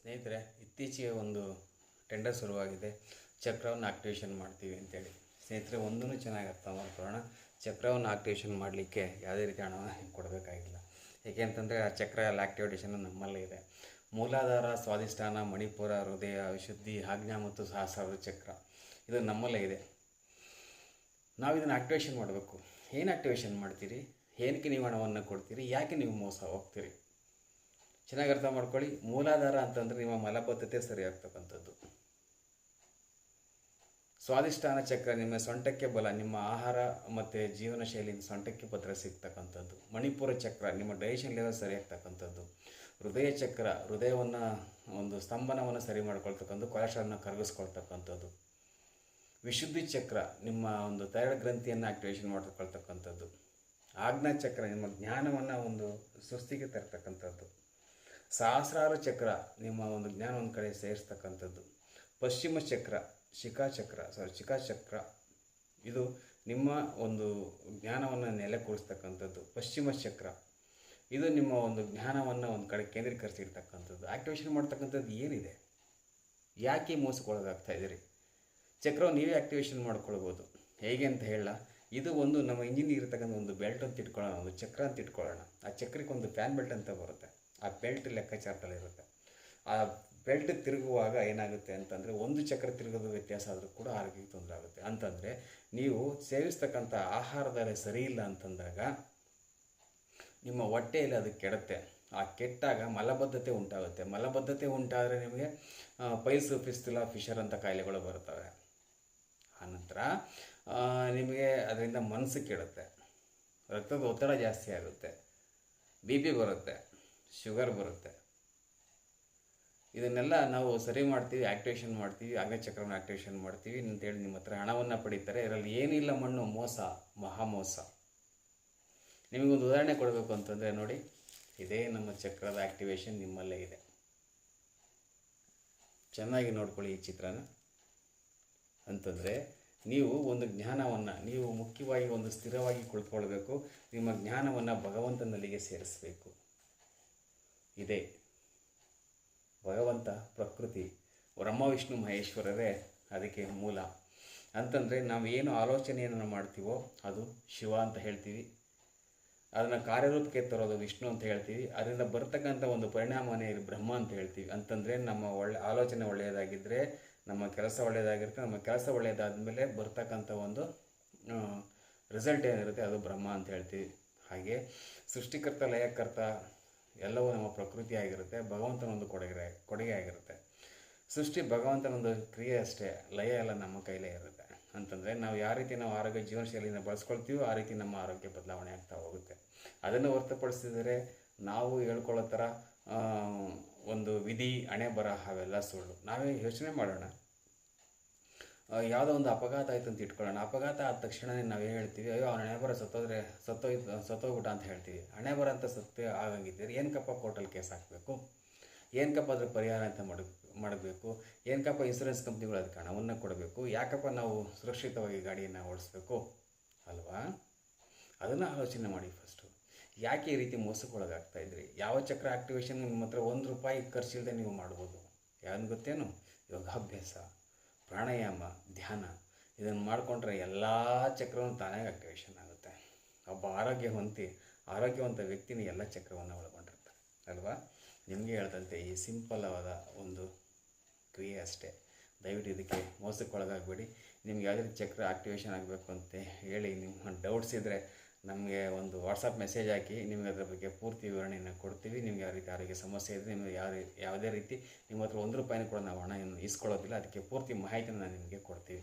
ಸ್ನೇಹಿತರೆ, ಇತ್ತೀಚೆಗೆ ಒಂದು ಟೆಂಡರ್ ಶುರುವಾಗಿದೆ. ಚಕ್ರವನ್ನು ಆಕ್ಟಿವೇಷನ್ ಮಾಡ್ತೀವಿ ಅಂತೇಳಿ. ಸ್ನೇಹಿತರೆ ಒಂದೂ ಚೆನ್ನಾಗಿ ಅರ್ಥ ಮಾಡ್ಕೊಳ್ಳೋಣ ಚಕ್ರವನ್ನು ಆಕ್ಟಿವೇಷನ್ ಮಾಡಲಿಕ್ಕೆ ಯಾವುದೇ ರೀತಿ ಹಣವನ್ನು ಕೊಡಬೇಕಾಗಿಲ್ಲ. ಏಕೆ ಅಂತಂದರೆ, ಆ ಚಕ್ರ ಎಲ್ಲ ಆಕ್ಟಿವೇಟೇಷನ್ ನಮ್ಮಲ್ಲೇ ಇದೆ. ಮೂಲಾಧಾರ, ಸ್ವಾಧಿಷ್ಠಾನ, ಮಣಿಪುರ, ಹೃದಯ ವಿಶುದ್ಧಿ ಆಜ್ಞಾ ಮತ್ತು ಸಹಸ್ರಾರ ಚಕ್ರ. ಇದು ನಮ್ಮಲ್ಲೇ ಇದೆ. ನಾವು ಇದನ್ನು ಆಕ್ಟಿವೇಷನ್ ಮಾಡಬೇಕು. ಏನು ಆಕ್ಟಿವೇಷನ್ ಮಾಡ್ತೀರಿ? ಏನಕ್ಕೆ ನೀವು ಹಣವನ್ನು ಕೊಡ್ತೀರಿ? ಯಾಕೆ ನೀವು ಮೋಸ ಹೋಗ್ತೀರಿ? ಚೆನ್ನಾಗಿ ಅರ್ಥ ಮಾಡ್ಕೊಳ್ಳಿ. ಮೂಲಾಧಾರ ಅಂತಂದರೆ ನಿಮ್ಮ ಮಲಬದ್ಧತೆ ಸರಿ ಆಗ್ತಕ್ಕಂಥದ್ದು. ಸ್ವಾದಿಷ್ಠಾನ ಚಕ್ರ ನಿಮ್ಮ ಸೊಂಟಕ್ಕೆ ಬಲ, ನಿಮ್ಮ ಆಹಾರ ಮತ್ತು ಜೀವನ ಶೈಲಿಯಿಂದ ಸೊಂಟಕ್ಕೆ ಪತ್ರ ಸಿಗ್ತಕ್ಕಂಥದ್ದು. ಮಣಿಪುರ ಚಕ್ರ ನಿಮ್ಮ ಡೈಜೆಷನ್ ಲೆವೆಲ್ ಸರಿ ಆಗ್ತಕ್ಕಂಥದ್ದು. ಹೃದಯ ಚಕ್ರ ಹೃದಯವನ್ನು, ಒಂದು ಸ್ತಂಭನವನ್ನು ಸರಿ ಮಾಡ್ಕೊಳ್ತಕ್ಕಂಥ ಕೊಲೆಸ್ಟ್ರಾಲ್ನ ಕರಗಿಸ್ಕೊಳ್ತಕ್ಕಂಥದ್ದು. ವಿಶುದ್ಧಿ ಚಕ್ರ ನಿಮ್ಮ ಒಂದು ಥೈರಾಯ್ಡ್ ಗ್ರಂಥಿಯನ್ನು ಆಕ್ಟಿವೇಷನ್ ಮಾಡ್ಕೊಳ್ತಕ್ಕಂಥದ್ದು. ಆಜ್ಞಾ ಚಕ್ರ ನಿಮ್ಮ ಜ್ಞಾನವನ್ನು ಒಂದು ಸುಸ್ತಿಗೆ ತರ್ತಕ್ಕಂಥದ್ದು. ಸಹಸ್ರಾರು ಚಕ್ರ ನಿಮ್ಮ ಒಂದು ಜ್ಞಾನ ಒಂದು ಕಡೆ ಸೇರಿಸ್ತಕ್ಕಂಥದ್ದು. ಪಶ್ಚಿಮ ಚಕ್ರ ಶಿಖಾಚಕ್ರ ಸಾರಿ ಶಿಖಾಚಕ್ರ ಇದು ನಿಮ್ಮ ಒಂದು ಜ್ಞಾನವನ್ನು ನೆಲೆಕೂರಿಸ್ತಕ್ಕಂಥದ್ದು ಪಶ್ಚಿಮ ಚಕ್ರ, ಇದು ನಿಮ್ಮ ಒಂದು ಜ್ಞಾನವನ್ನು ಒಂದು ಕಡೆ ಕೇಂದ್ರೀಕರಿಸಿರ್ತಕ್ಕಂಥದ್ದು. ಆಕ್ಟಿವೇಷನ್ ಮಾಡ್ತಕ್ಕಂಥದ್ದು ಏನಿದೆ? ಯಾಕೆ ಮೋಸಕ್ಕೊಳಗಾಗ್ತಾ ಇದ್ದೀರಿ? ಚಕ್ರವನ್ನು ನೀವೇ ಆಕ್ಟಿವೇಶನ್ ಮಾಡ್ಕೊಳ್ಬೋದು. ಹೇಗೆ ಅಂತ ಹೇಳ, ಇದು ಒಂದು ನಮ್ಮ ಇಂಜಿನ್ ಇರತಕ್ಕಂಥ ಒಂದು ಬೆಲ್ಟ್ ಅಂತ ಇಟ್ಕೊಳ್ಳೋಣ, ಒಂದು ಚಕ್ರ ಅಂತ ಇಟ್ಕೊಳ್ಳೋಣ. ಆ ಚಕ್ರಕ್ಕೆ ಒಂದು ಫ್ಯಾನ್ ಬೆಲ್ಟ್ ಅಂತ ಬರುತ್ತೆ. ಆ ಬೆಲ್ಟ್ ಲೆಕ್ಕಾಚಾರದಲ್ಲಿ ಇರುತ್ತೆ. ಆ ಬೆಲ್ಟ್ ತಿರುಗುವಾಗ ಏನಾಗುತ್ತೆ ಅಂತಂದರೆ ಒಂದು ಚಕ್ರ ತಿರುಗೋದು ವ್ಯತ್ಯಾಸ ಆದರೂ ಕೂಡ ಆರೋಗ್ಯಕ್ಕೆ ತೊಂದರೆ ಆಗುತ್ತೆ. ಅಂತಂದರೆ ನೀವು ಸೇವಿಸ್ತಕ್ಕಂಥ ಆಹಾರದಲ್ಲಿ ಸರಿ ಇಲ್ಲ ಅಂತಂದಾಗ ನಿಮ್ಮ ಹೊಟ್ಟೆಯಲ್ಲಿ ಅದು ಕೆಡುತ್ತೆ. ಆ ಕೆಟ್ಟಾಗ ಮಲಬದ್ಧತೆ ಉಂಟಾಗುತ್ತೆ. ಮಲಬದ್ಧತೆ ಉಂಟಾದರೆ ನಿಮಗೆ ಪೈಲ್ಸು ಫಿಸ್ತಿಲ ಫಿಶರ್ ಅಂತ ಕಾಯಿಲೆಗಳು ಬರ್ತವೆ ಆನಂತರ ನಿಮಗೆ ಅದರಿಂದ ಮನಸ್ಸು ಕೆಡುತ್ತೆ. ರಕ್ತದ ಒತ್ತಡ ಜಾಸ್ತಿ ಆಗುತ್ತೆ. ಬಿ ಪಿ ಬರುತ್ತೆ. ಶುಗರ್ ಬರುತ್ತೆ. ಇದನ್ನೆಲ್ಲ ನಾವು ಸರಿ ಮಾಡ್ತೀವಿ ಆಕ್ಟಿವೇಶನ್ ಮಾಡ್ತೀವಿ ಚಕ್ರವನ್ನು ಆಕ್ಟಿವೇಶನ್ ಮಾಡ್ತೀವಿ ಅಂತೇಳಿ ನಿಮ್ಮ ಹತ್ರ ಹಣವನ್ನು ಪಡೀತಾರೆ. ಇದರಲ್ಲಿ ಏನಿಲ್ಲ ಮಣ್ಣು, ಮೋಸ, ಮಹಾಮೋಸ. ನಿಮಗೊಂದು ಉದಾಹರಣೆ ಕೊಡಬೇಕು ಅಂತಂದರೆ ನೋಡಿ, ಇದೇ ನಮ್ಮ ಚಕ್ರದ ಆಕ್ಟಿವೇಶನ್ ನಿಮ್ಮಲ್ಲೇ ಇದೆ. ಚೆನ್ನಾಗಿ ನೋಡ್ಕೊಳ್ಳಿ ಈ ಚಿತ್ರನ. ಅಂತಂದರೆ ನೀವು ಒಂದು ಜ್ಞಾನವನ್ನು, ನೀವು ಮುಖ್ಯವಾಗಿ ಒಂದು ಸ್ಥಿರವಾಗಿ ಕುಳಿತುಕೊಳ್ಬೇಕು ನಿಮ್ಮ ಜ್ಞಾನವನ್ನು ಭಗವಂತನಲ್ಲಿಗೆ ಸೇರಿಸಬೇಕು. ಇದೆ. ಭಗವಂತ ಪ್ರಕೃತಿ. ಬ್ರಹ್ಮ, ವಿಷ್ಣು, ಮಹೇಶ್ವರರೇ ಅದಕ್ಕೆ ಮೂಲ. ಅಂತಂದರೆ ನಾವು ಏನು ಆಲೋಚನೆಯನ್ನು ಮಾಡ್ತೀವೋ ಅದು ಶಿವ ಅಂತ ಹೇಳ್ತೀವಿ. ಅದನ್ನು ಕಾರ್ಯರೂಪಕ್ಕೆ ತರೋದು ವಿಷ್ಣು ಅಂತ ಹೇಳ್ತೀವಿ. ಅದರಿಂದ ಬರ್ತಕ್ಕಂಥ ಒಂದು ಪರಿಣಾಮನೇ ಬ್ರಹ್ಮ ಅಂತ ಹೇಳ್ತೀವಿ. ಅಂತಂದರೆ ನಮ್ಮ ಒಳ್ಳೆ ಆಲೋಚನೆ ಒಳ್ಳೆಯದಾಗಿದ್ದರೆ ನಮ್ಮ ಕೆಲಸ ಒಳ್ಳೆಯದಾಗಿರುತ್ತೆ. ನಮ್ಮ ಕೆಲಸ ಒಳ್ಳೆಯದಾದ ಮೇಲೆ ಬರ್ತಕ್ಕಂಥ ಒಂದು ರಿಸಲ್ಟ್ ಏನಿರುತ್ತೆ ಅದು ಬ್ರಹ್ಮ ಅಂತ ಹೇಳ್ತೀವಿ. ಹಾಗೆ ಸೃಷ್ಟಿಕರ್ತ, ಲಯಕರ್ತ ಎಲ್ಲವೂ ನಮ್ಮ ಪ್ರಕೃತಿ ಆಗಿರುತ್ತೆ ಭಗವಂತನೊಂದು ಕೊಡುಗೆ ಕೊಡುಗೆ ಆಗಿರುತ್ತೆ. ಸೃಷ್ಟಿ ಭಗವಂತನೊಂದು ಕ್ರಿಯೆ ಅಷ್ಟೇ, ಲಯ ಎಲ್ಲ ನಮ್ಮ ಕೈಲೇ ಇರುತ್ತೆ. ಅಂತಂದರೆ ನಾವು ಯಾವ ರೀತಿ ನಾವು ಆರೋಗ್ಯ ಜೀವನ ಶೈಲಿನ ಬಳಸ್ಕೊಳ್ತೀವೋ ಆ ರೀತಿ ನಮ್ಮ ಆರೋಗ್ಯ ಬದಲಾವಣೆ ಆಗ್ತಾ ಹೋಗುತ್ತೆ. ಅದನ್ನು ಹೊರತುಪಡಿಸಿದರೆ ನಾವು ಹೇಳ್ಕೊಳ್ಳೋ ಥರ ಒಂದು ವಿಧಿ ಹಣೆ ಬರಹ ಅವೆಲ್ಲ ಸುಳ್ಳು. ನಾವೇ ಯೋಚನೆ ಮಾಡೋಣ. ಯಾವುದೋ ಒಂದು ಅಪಘಾತ ಆಯ್ತು ಅಂತ ಇಟ್ಕೊಳ್ಳೋಣ. ಅಪಘಾತ ಆದ ತಕ್ಷಣನೇ ನಾವೇನು ಹೇಳ್ತೀವಿ? ಅಯ್ಯೋ, ಅವ್ನ ಹಣೆಬರ ಸತ್ತೋದ್ರೆ ಸತ್ತೋಯ್ತು ಸತ್ತೋಗ್ಬಿಟ್ಟ ಅಂತ ಹೇಳ್ತೀವಿ. ಹಣೆಬರ ಅಂತ ಸತ್ತೇ ಆಗಂಗಿದ್ದರೆ ಏನಕ್ಕಪ್ಪ ಕೋರ್ಟಲ್ಲಿ ಕೇಸ್ ಹಾಕಬೇಕು? ಏನಕ್ಕಪ್ಪ ಅದ್ರ ಪರಿಹಾರ ಅಂತ ಮಾಡ, ಮಾಡಬೇಕು? ಏನಕ್ಕಪ್ಪ ಇನ್ಸೂರೆನ್ಸ್ ಕಂಪ್ನಿಗಳು ಅದಕ್ಕೆ ಹಣವನ್ನು ಕೊಡಬೇಕು? ಯಾಕಪ್ಪ ನಾವು ಸುರಕ್ಷಿತವಾಗಿ ಗಾಡಿಯನ್ನು ಓಡಿಸ್ಬೇಕು? ಅಲ್ವಾ? ಅದನ್ನು ಆಲೋಚನೆ ಮಾಡಿ ಫಸ್ಟು ಯಾಕೆ ಈ ರೀತಿ ಮೋಸಕ್ಕೊಳಗಾಗ್ತಾ ಇದ್ರಿ? ಯಾವ ಚಕ್ರ ಆಕ್ಟಿವೇಶನ್ ನಿಮ್ಮ ಹತ್ರ ಒಂದು ರೂಪಾಯಿ ಖರ್ಚಿಲ್ಲದೆ ನೀವು ಮಾಡ್ಬೋದು? ಯಾವ್ದು ಗೊತ್ತೇನು? ಯೋಗಾಭ್ಯಾಸ. ಪ್ರಾಣಾಯಾಮ, ಧ್ಯಾನ ಇದನ್ನು ಮಾಡಿಕೊಂಡ್ರೆ ಎಲ್ಲ ಚಕ್ರವನ್ನು ತಾನೇ ಆಕ್ಟಿವೇಶನ್ ಆಗುತ್ತೆ. ಒಬ್ಬ ಆರೋಗ್ಯವಂತಿ, ಆರೋಗ್ಯವಂತ ವ್ಯಕ್ತಿನೇ ಎಲ್ಲ ಚಕ್ರವನ್ನು ಒಳಗೊಂಡಿರ್ತಾರೆ ಅಲ್ವಾ? ನಿಮಗೆ ಹೇಳ್ದಂತೆ ಈ ಸಿಂಪಲ್ ಆದ ಒಂದು ಕ್ರಿಯೆ ಅಷ್ಟೇ. ದಯವಿಟ್ಟು ಇದಕ್ಕೆ ಮೋಸಕ್ಕೊಳಗಾಗಬೇಡಿ. ನಿಮ್ಗೆ ಯಾವುದೇ ಚಕ್ರ ಆಕ್ಟಿವೇಶನ್ ಆಗಬೇಕು ಅಂತ ಹೇಳಿ ನಿಮ್ಮ ಡೌಟ್ಸ್ ಇದ್ದರೆ ನಮಗೆ ಒಂದು ವಾಟ್ಸಪ್ ಮೆಸೇಜ್ ಹಾಕಿ ನಿಮಗೆ ಅದರ ಬಗ್ಗೆ ಪೂರ್ತಿ ವಿವರಣೆಯನ್ನು ಕೊಡ್ತೀವಿ. ನಿಮಗೆ ಯಾವ ರೀತಿ ಆರೋಗ್ಯ ಸಮಸ್ಯೆ ಇದೆ, ನಿಮಗೆ ಯಾವ ಯಾವುದೇ ರೀತಿ ನಿಮ್ಮ ಹತ್ರ ಒಂದು ರೂಪಾಯಿನೂ ಕೂಡ ನಾವು ಹಣ ಏನು ಇಸ್ಕೊಳ್ಳೋದಿಲ್ಲ. ಅದಕ್ಕೆ ಪೂರ್ತಿ ಮಾಹಿತಿಯನ್ನು ನಾನು ನಿಮಗೆ ಕೊಡ್ತೀವಿ.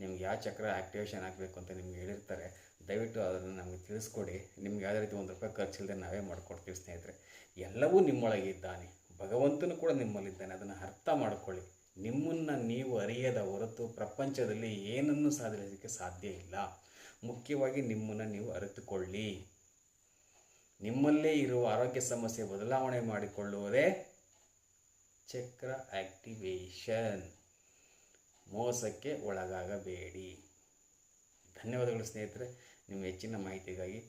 ನಿಮ್ಗೆ ಯಾವ ಚಕ್ರ ಆಕ್ಟಿವೇಶನ್ ಆಗಬೇಕು ಅಂತ ನಿಮ್ಗೆ ಹೇಳಿರ್ತಾರೆ. ದಯವಿಟ್ಟು ಅದನ್ನು ನಮಗೆ ತಿಳಿಸ್ಕೊಡಿ. ನಿಮ್ಗೆ ಯಾವುದೇ ರೀತಿ ಒಂದು ರೂಪಾಯಿ ಖರ್ಚಿಲ್ಲದೆ ನಾವೇ ಮಾಡಿಕೊಡ್ತೀವಿ ಸ್ನೇಹಿತರೆ. ಎಲ್ಲವೂ ನಿಮ್ಮೊಳಗೆ ಇದ್ದಾನೆ. ಭಗವಂತನು ಕೂಡ ನಿಮ್ಮಲ್ಲಿದ್ದಾನೆ. ಅದನ್ನು ಅರ್ಥ ಮಾಡಿಕೊಳ್ಳಿ. ನಿಮ್ಮನ್ನು ನೀವು ಅರಿಯದ ಹೊರತು ಪ್ರಪಂಚದಲ್ಲಿ ಏನನ್ನು ಸಾಧಿಸಲಿಕ್ಕೆ ಸಾಧ್ಯ ಇಲ್ಲ. ಮುಖ್ಯವಾಗಿ ನಿಮ್ಮನ್ನು ನೀವು ಅರಿತುಕೊಳ್ಳಿ. ನಿಮ್ಮಲ್ಲೇ ಇರುವ ಆರೋಗ್ಯ ಸಮಸ್ಯೆ ಬದಲಾವಣೆ ಮಾಡಿಕೊಳ್ಳುವುದೇ ಚಕ್ರ ಆಕ್ಟಿವೇಶನ್ ಮೋಸಕ್ಕೆ ಒಳಗಾಗಬೇಡಿ. ಧನ್ಯವಾದಗಳು ಸ್ನೇಹಿತರೆ, ನಿಮ್ಮ ಹೆಚ್ಚಿನ ಮಾಹಿತಿಗಾಗಿ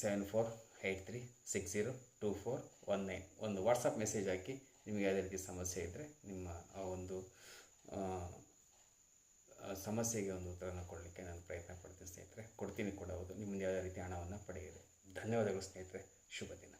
seven four eight three six zero two four one nine ಒಂದು ವಾಟ್ಸಪ್ ಮೆಸೇಜ್ ಹಾಕಿ ನಿಮಗೆ ಯಾವುದೇ ರೀತಿ ಸಮಸ್ಯೆ ಇದ್ದರೆ ನಿಮ್ಮ ಆ ಒಂದು ಸಮಸ್ಯೆಗೆ ಒಂದು ಉತ್ತರನ ಕೊಡಲಿಕ್ಕೆ ನಾನು ಪ್ರಯತ್ನ ಪಡ್ತೀನಿ ಸ್ನೇಹಿತರೆ. ಕೊಡ್ತೀನಿ ಕೂಡ ಹೌದು. ನಿಮ್ಮಿಂದ ಯಾವುದೇ ರೀತಿ ಹಣವನ್ನು ಪಡೆಯಿರಿ. ಧನ್ಯವಾದಗಳು ಸ್ನೇಹಿತರೆ. ಶುಭ ದಿನ.